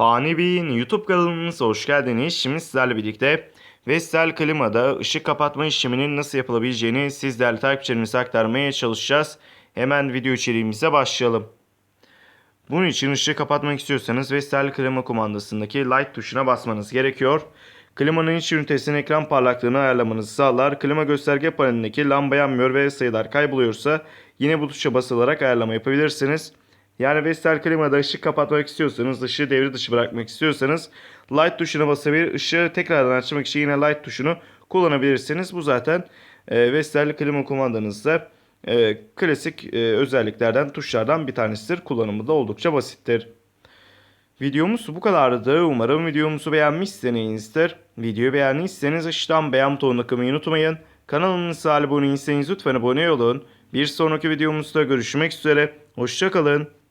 Fani Bey'in YouTube kanalımıza hoş geldiniz. Şimdi sizlerle birlikte Vestel Klima'da ışık kapatma işleminin nasıl yapılabileceğini siz değerli takipçilerimize aktarmaya çalışacağız. Hemen video içeriğimize başlayalım. Bunun için ışığı kapatmak istiyorsanız Vestel Klima kumandasındaki Light tuşuna basmanız gerekiyor. Klimanın iç ünitesinin ekran parlaklığını ayarlamanızı sağlar. Klima gösterge panelindeki lamba yanmıyor ve sayılar kayboluyorsa yine bu tuşa basılarak ayarlama yapabilirsiniz. Yani Vestel Klima'da ışık kapatmak istiyorsanız, ışığı devre dışı bırakmak istiyorsanız Light tuşuna basabilir. Işığı tekrardan açmak için yine Light tuşunu kullanabilirsiniz. Bu zaten e, Vestel Klima kumandanızda e, klasik e, özelliklerden, tuşlardan bir tanesidir. Kullanımı da oldukça basittir. Videomuz bu kadardı. Umarım videomuzu beğenmişsinizdir. Videoyu beğendiyseniz aşağıdan beğen butonuna tıklamayı unutmayın. Kanalımıza abone değilseniz lütfen abone olun. Bir sonraki videomuzda görüşmek üzere. Hoşçakalın.